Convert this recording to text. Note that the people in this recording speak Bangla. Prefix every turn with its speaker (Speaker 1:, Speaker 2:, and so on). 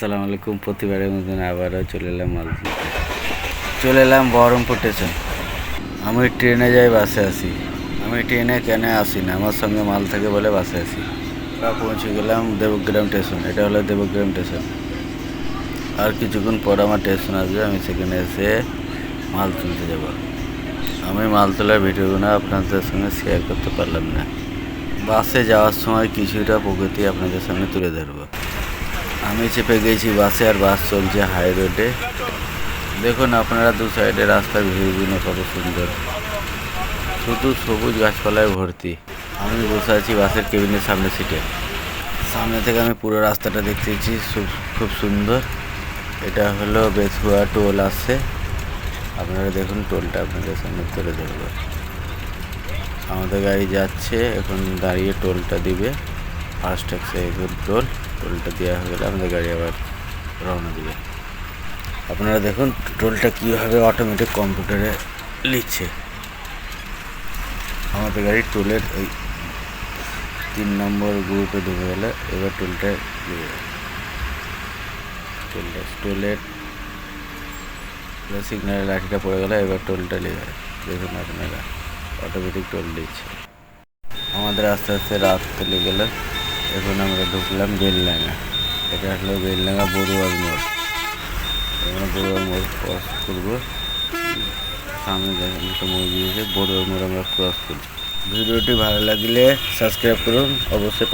Speaker 1: আসসালামু আলাইকুম, প্রতিবারের মতন আবারও চলে এলাম মালদ্বীপে। চলে এলাম বহরমপুর স্টেশন। আমি ট্রেনে যাই, বাসে আসি আমি ট্রেনে কেন আসি না? আমার সঙ্গে মাল থাকে বলে বাসে আসি আমরা পৌঁছে গেলাম দেবগ্রাম স্টেশন। এটা হলো দেবগ্রাম স্টেশন। আর কিছুক্ষণ পর আমার স্টেশন আসবে, আমি সেখানে এসে মাল তুলতে যাব। আমি মাল তোলার ভিডিওগুলো আপনাদের সঙ্গে শেয়ার করতে পারলাম না। বাসে যাওয়ার সময় কিছুটা প্রকৃতি আপনাদের সামনে তুলে ধরবো। আমি চেপে গেছি বাসে আর বাস চলছে হাই রোডে দেখুন আপনারা দু সাইডে রাস্তার ভিউগুলো কত সুন্দর। শুধু সবুজ গাছপালায় ভর্তি। আমি বসে আছি বাসের কেবিনের সামনে সিটে সামনে থেকে আমি পুরো রাস্তাটা দেখতেছি খুব সুন্দর। এটা হলো বেথুয়া টোল আসছে। আপনারা দেখুন টোলটা আপনাদের সামনে তুলে ধরবো। আমাদের গাড়ি যাচ্ছে, এখন দাঁড়িয়ে টোলটা দিবে। ফার্স্ট ট্যাক্সে এখন টোল টোলটা দেওয়া হয়ে গেলে আমাদের গাড়ি আবার রওনা দিবে। আপনারা দেখুন টোলটা কীভাবে অটোমেটিক কম্পিউটারে লিখছে। আমাদের গাড়ি টোলের এই তিন নম্বর গ্রুপে ঢুকে গেলে এবার টোলটা লিখে টোলটা টোলের সিগন্যালের লাঠিটা পড়ে গেলে এবার টোলটা লিখে দেখুন আপনারা অটোমেটিক টোল দিচ্ছে। আমাদের আস্তে আস্তে রাত চলে গেল এখন আমরা ঢুকলাম বেললাঙ্গা এটা আসলো বেললাঙ্গা বড়ুয়ার মোড়। আমরা বড়ুয়ার মোড় ক্রস করব। সামনে দেখেন একটা মোড় দিয়েছে, বড়ুয়ার মোড় আমরা ক্রস করছি ভিডিওটি ভালো লাগলে সাবস্ক্রাইব করুন, অবশ্যই